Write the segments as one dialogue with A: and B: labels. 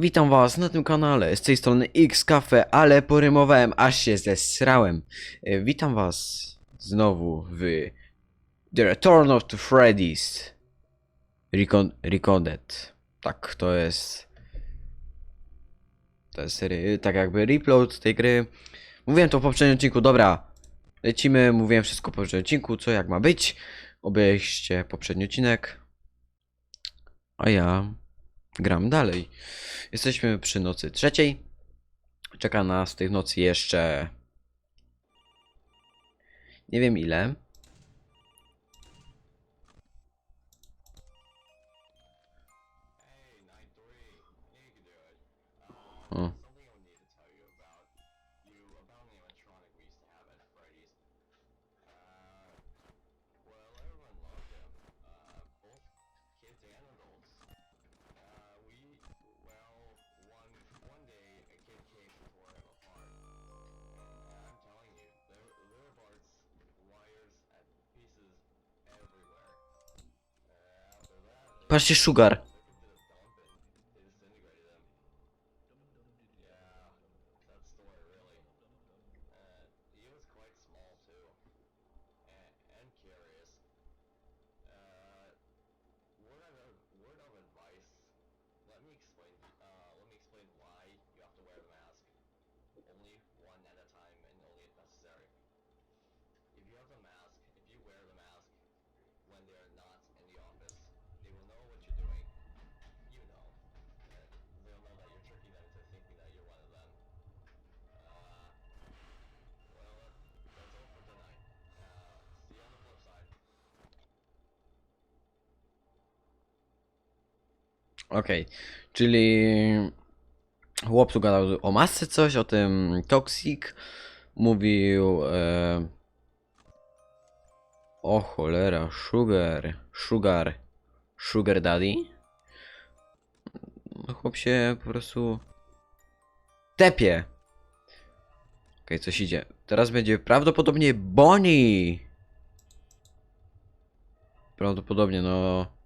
A: Witam was na tym kanale, z tej strony X Cafe, ale porymowałem, aż się zesrałem. E, Witam was znowu w The Return of the Freddy's Recon Recoded. Tak, to jest... To jest tak jakby replot tej gry. Mówiłem to w poprzednim odcinku, dobra. Lecimy, mówiłem wszystko w poprzednim odcinku, co jak ma być. Obejście poprzedni odcinek. A ja gram dalej. Jesteśmy przy nocy trzeciej. Czeka nas tych nocy jeszcze. Nie wiem ile. O. Patrzcie, Sugar. Okej, czyli chłop tu gadał o masce coś, o tym Toxic, mówił e... o cholera, Sugar, Sugar, Sugar Daddy. No, chłop się po prostu tepie. Okej, coś idzie. Teraz będzie prawdopodobnie Bonnie. Prawdopodobnie, no...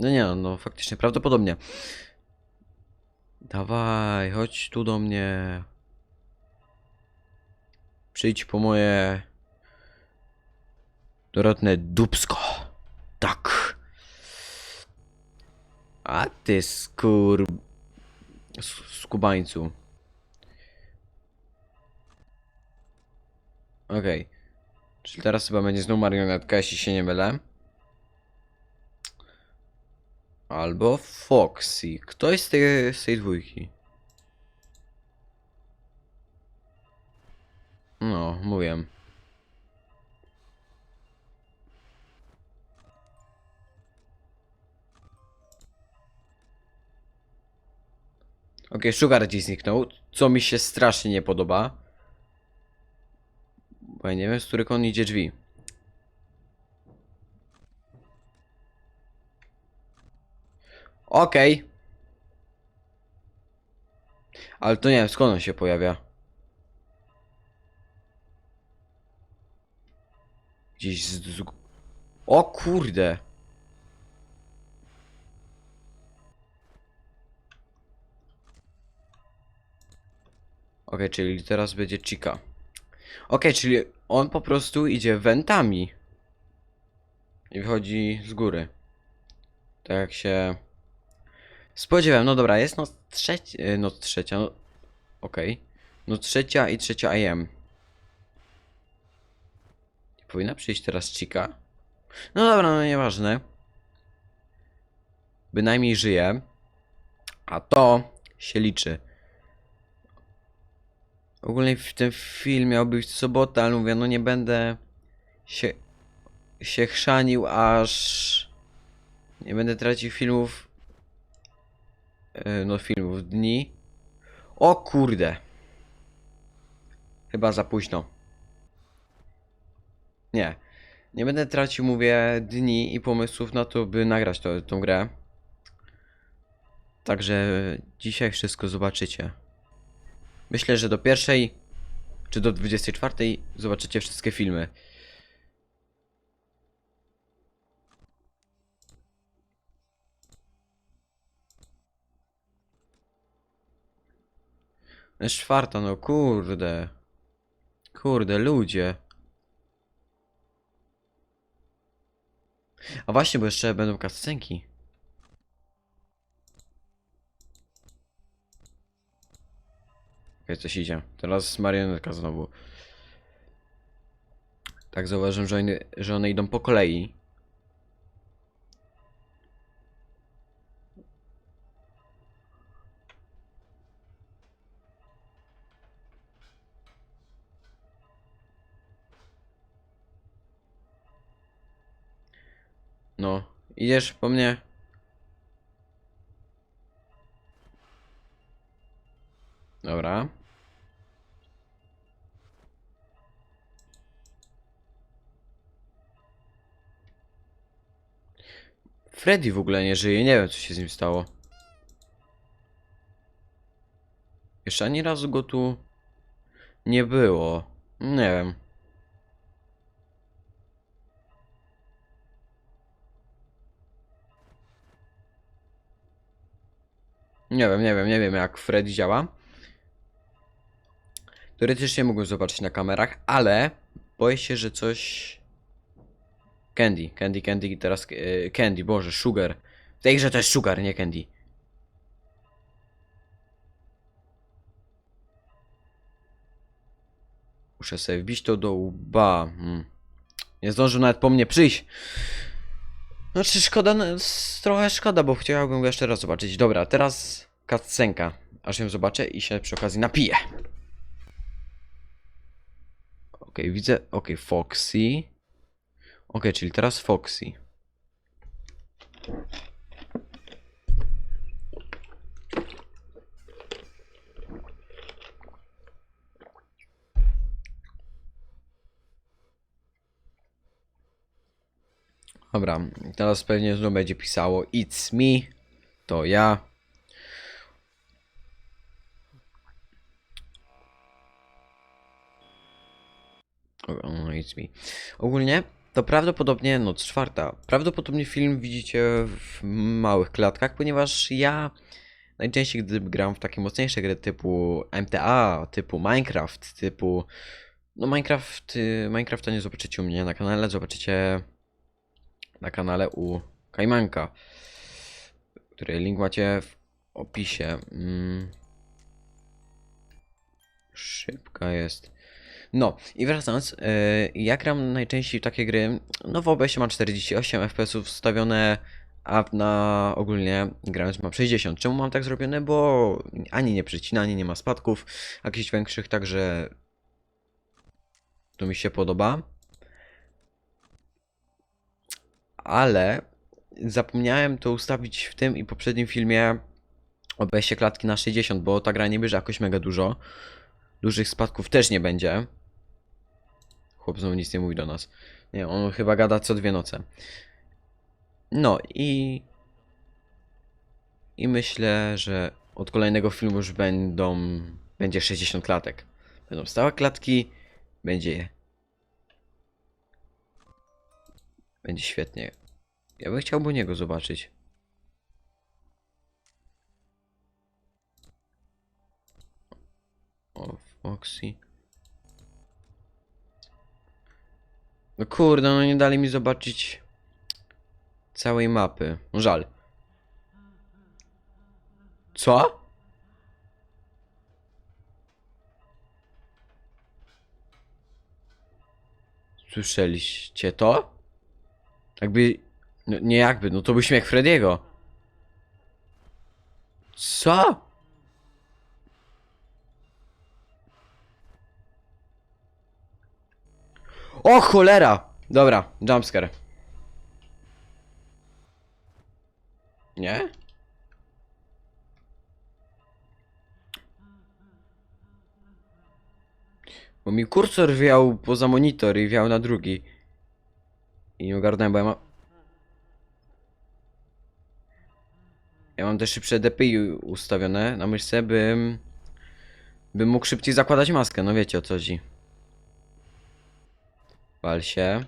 A: No nie, no faktycznie, prawdopodobnie. Dawaj, chodź tu do mnie. Przyjdź po moje dorodne dubsko. Tak. A ty skur... skubańcu. Okej. Czyli teraz chyba będzie znowu marionetka, jeśli się nie mylę. Albo Foxy. Ktoś z tej, z tej dwójki. No, mówię. Okej, Sugar ci zniknął, co mi się strasznie nie podoba. Bo ja nie wiem, z których on idzie drzwi. Okej. Ale to nie wiem, skąd on się pojawia. Gdzieś z... z... O kurde. Okej, czyli teraz będzie Chica. Okej, czyli on po prostu idzie wentami. I wychodzi z góry. Tak jak się... Spodziewałem, no dobra, jest noc trzecia, noc trzecia, no, okej. Noc trzecia i trzecia AM. Powinna przyjść teraz Chica? No dobra, no nieważne. Bynajmniej żyje. A to się liczy. Ogólnie w tym film miał być w sobotę, ale mówię, no nie będę się, się chrzanił, aż nie będę tracił filmów no filmów dni. O kurde. Chyba za późno. Nie. Nie będę tracił, mówię, dni i pomysłów na to, by nagrać to, tą grę. Także dzisiaj wszystko zobaczycie. Myślę, że do pierwszej czy do 24 zobaczycie wszystkie filmy. Jest czwarta, no kurde. Kurde, ludzie. A właśnie, bo jeszcze będą kascenki. Okej, coś idzie. Teraz marionetka znowu. Tak zauważyłem, że one, że one idą po kolei. No, idziesz po mnie? Dobra. Freddy w ogóle nie żyje, nie wiem co się z nim stało. Jeszcze ani razu go tu nie było. Nie wiem. Nie wiem, nie wiem, nie wiem jak Freddy działa. Teoretycznie mógłbym zobaczyć na kamerach, ale boję się, że coś... Candy, Candy, Candy, teraz e, Candy, Boże, Sugar. W tej grze to jest Sugar, nie Candy. Muszę sobie wbić to do łba. Hmm. Nie zdążył nawet po mnie przyjść. Znaczy szkoda, no, trochę szkoda, bo chciałbym go jeszcze raz zobaczyć. Dobra, teraz cutscenka. Aż ją zobaczę i się przy okazji napiję. Okej, widzę. Okej, Foxy. Okej, czyli teraz Foxy. Dobra, teraz pewnie znowu będzie pisało It's me, to ja. O, o, it's me. Ogólnie to prawdopodobnie noc czwarta. Prawdopodobnie film widzicie w małych klatkach, ponieważ ja najczęściej gdy gram w takie mocniejsze gry typu MTA, typu Minecraft, typu no Minecraft, y, Minecrafta nie zobaczycie u mnie na kanale, zobaczycie na kanale u Kajmanka, który link macie w opisie. Mm. Szybka jest. No i wracając, yy, ja gram najczęściej takie gry, no w OBS mam 48 FPS wstawione, a na ogólnie grając mam 60. Czemu mam tak zrobione? Bo ani nie przycina, ani nie ma spadków jakichś większych, także to mi się podoba. Ale zapomniałem to ustawić w tym i poprzednim filmie obejście klatki na 60, bo ta gra nie bierze jakoś mega dużo. Dużych spadków też nie będzie. Chłop znowu nic nie mówi do nas. Nie, on chyba gada co dwie noce. No i... I myślę, że od kolejnego filmu już będą... Będzie 60 klatek. Będą stałe klatki. Będzie... Będzie świetnie. Ja bym chciał niego zobaczyć. O, Foxy. No kurde, no nie dali mi zobaczyć całej mapy. No żal. Co? Słyszeliście to? Jakby... No, nie jakby, no to był śmiech Frediego. Co? O cholera! Dobra, jumpscare. Nie? Bo mi kursor wiał poza monitor i wiał na drugi. I nie ogarnąłem, bo ja mam... Ja mam też szybsze DPI ustawione na myszce, bym... Bym mógł szybciej zakładać maskę, no wiecie o co chodzi. Wal się.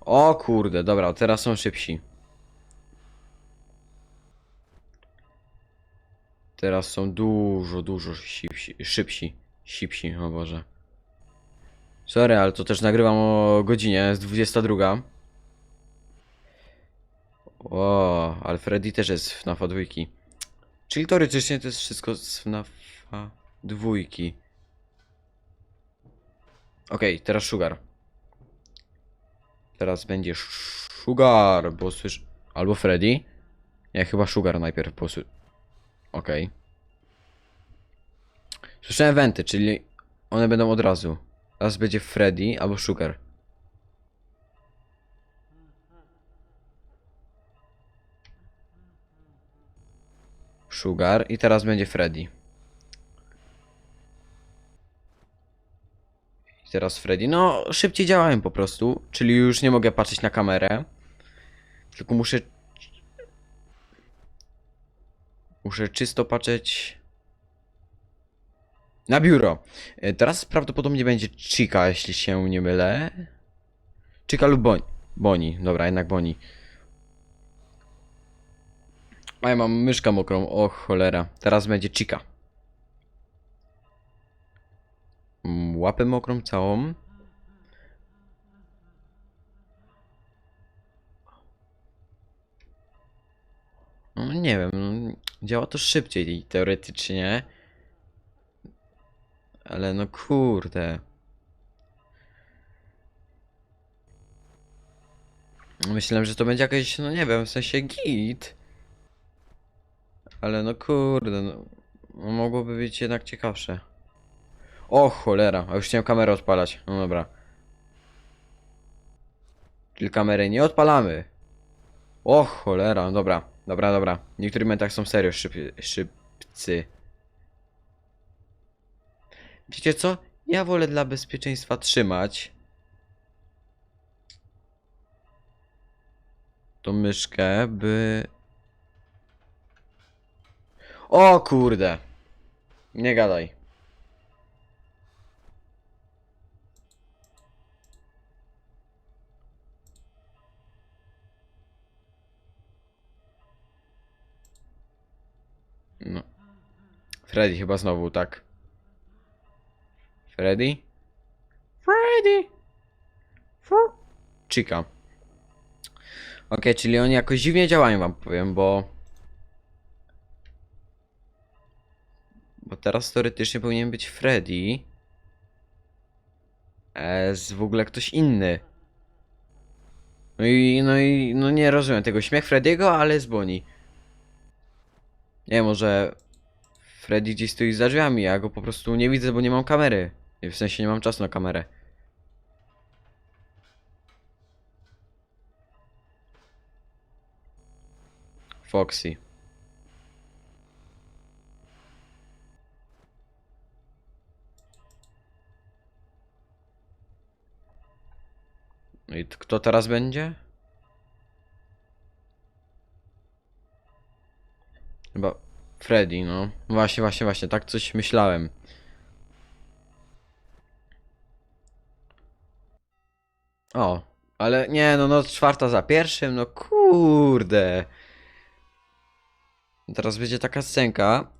A: O kurde, dobra, teraz są szybsi. Teraz są dużo, dużo szybsi, szybsi. Sipsi, o Boże. Sorry, ale to też nagrywam o godzinie, jest 22. O, ale Freddy też jest z FNAFa dwójki. Czyli teoretycznie to jest wszystko z FNAFa dwójki. Okej, teraz Sugar. Teraz będzie Sugar, bo słysz... Albo Freddy? Nie, chyba Sugar najpierw, bo sły... Okej. Słyszałem wenty, czyli one będą od razu. Raz będzie Freddy albo Sugar. Sugar i teraz będzie Freddy. I teraz Freddy. No, szybciej działałem po prostu, czyli już nie mogę patrzeć na kamerę. Tylko muszę. Muszę czysto patrzeć. Na biuro. E, Teraz prawdopodobnie będzie Chica, jeśli się nie mylę. Chica lub Boni. Boni, dobra, jednak Boni. A ja mam myszkę mokrą, o cholera. Teraz będzie Chica. Mm, Łapę mokrą całą. No, nie wiem, no, działa to szybciej teoretycznie. Ale no kurde. Myślałem, że to będzie jakieś, no nie wiem, w sensie git. Ale no kurde, no, no mogłoby być jednak ciekawsze. O cholera, a już chciałem kamerę odpalać. No dobra. Czyli kamery nie odpalamy. O cholera, no dobra, dobra, dobra. W niektórych momentach są serio szyb, szybcy. Wiecie co? Ja wolę dla bezpieczeństwa trzymać tą myszkę, by... O kurde! Nie gadaj. No. Freddy chyba znowu, tak? Freddy? Freddy! Fr- Chica. Okej, czyli oni jakoś dziwnie działają, wam powiem, bo... Bo teraz teoretycznie powinien być Freddy. E, z w ogóle ktoś inny. No i, no i, no nie rozumiem tego. Śmiech Freddy'ego, ale z Bonnie. Nie, może Freddy gdzieś stoi za drzwiami, ja go po prostu nie widzę, bo nie mam kamery. W sensie nie mam czasu na kamerę. Foxy. I kto teraz będzie? Chyba Freddy, no. Właśnie, właśnie, właśnie, tak coś myślałem. O, ale nie, no noc czwarta za pierwszym, no kurde. Teraz będzie taka scenka.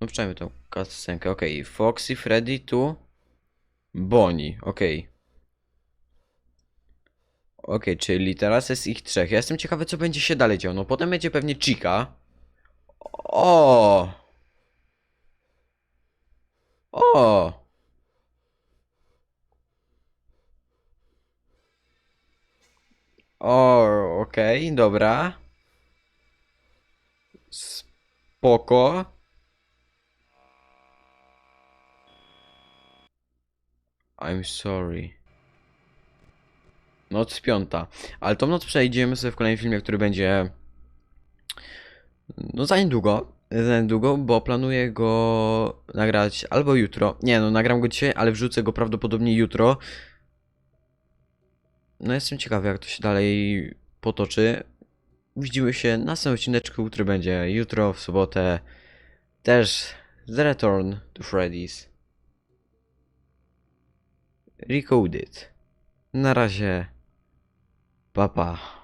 A: No przynajmniej tą cutscenkę, okej. Foxy, Freddy, tu. Bonnie, okej. Okej, czyli teraz jest ich trzech. Ja jestem ciekawy, co będzie się dalej działo. No potem będzie pewnie Chica. O! O, okej, dobra. Spoko. I'm sorry. Noc piąta. Ale tą noc przejdziemy sobie w kolejnym filmie, który będzie... No za niedługo. Za niedługo, bo planuję go nagrać albo jutro. Nie, no nagram go dzisiaj, ale wrzucę go prawdopodobnie jutro. No jestem ciekawy, jak to się dalej potoczy. Widzimy się na następnym odcineczku, który będzie jutro, w sobotę. Też The Return to Freddy's. Recoded. Na razie. Pa pa.